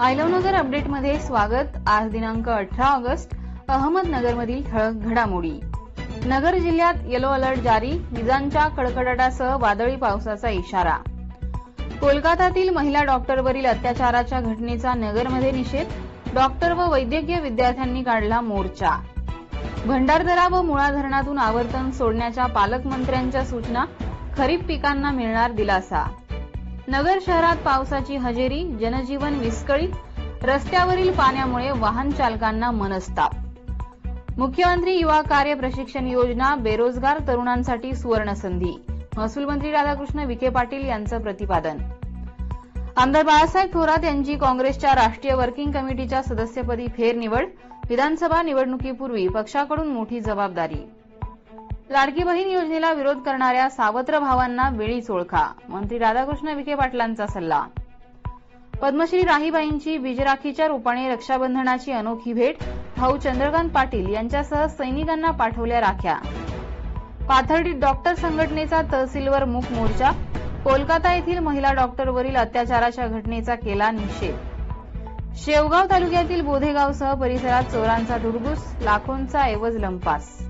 आयलवनगर अपडेटमध्ये स्वागत. आज दिनांक अठरा ऑगस्ट अहमदनगरमधील ठळक घडामोडी. नगर जिल्ह्यात येलो अलर्ट जारी. विजांच्या कडकडाटासह वादळी पावसाचा इशारा. कोलकातातील महिला डॉक्टरवरील अत्याचाराच्या घटनेचा नगरमध्ये निषेध. डॉक्टर व वैद्यकीय विद्यार्थ्यांनी काढला मोर्चा. भंडारदरा व मुळा धरणातून आवर्तन सोडण्याच्या पालकमंत्र्यांच्या सूचना. खरीप पिकांना मिळणार दिलासा. नगर शहरात पावसाची हजेरी जनजीवन विस्कळीत रस्त्यावरील पाण्यामुळे वाहन चालकांना मनस्ताप. मुख्यमंत्री युवा कार्य प्रशिक्षण योजना बेरोजगार तरुणांसाठी सुवर्ण संधी महसूल मंत्री राधाकृष्ण विखे पाटील यांचं प्रतिपादन. आमदार बाळासाहेब थोरात यांची काँग्रेसच्या राष्ट्रीय वर्किंग कमिटीच्या सदस्यपदी फेरनिवड विधानसभा निवडणुकीपूर्वी पक्षाकडून मोठी जबाबदारी. लाडकी बहीण योजनेला विरोध करणाऱ्या सावत्र भावांना वेळीच ओळखा मंत्री राधाकृष्ण विखे पाटलांचा सल्ला. पद्मश्री राहीबाईंची बीजराखीच्या रूपाने रक्षाबंधनाची अनोखी भेट भाऊ चंद्रकांत पाटील यांच्यासह सैनिकांना पाठवल्या राख्या. पाथर्डीत डॉक्टर संघटनेचा तहसीलवर मूक मोर्चा. कोलकाता येथील महिला डॉक्टरवरील अत्याचाराच्या घटनेचा केला निषेध. शेवगाव तालुक्यातील बोधेगावसह परिसरात चोरांचा धुडगूस लाखोंचा ऐवज लंपास.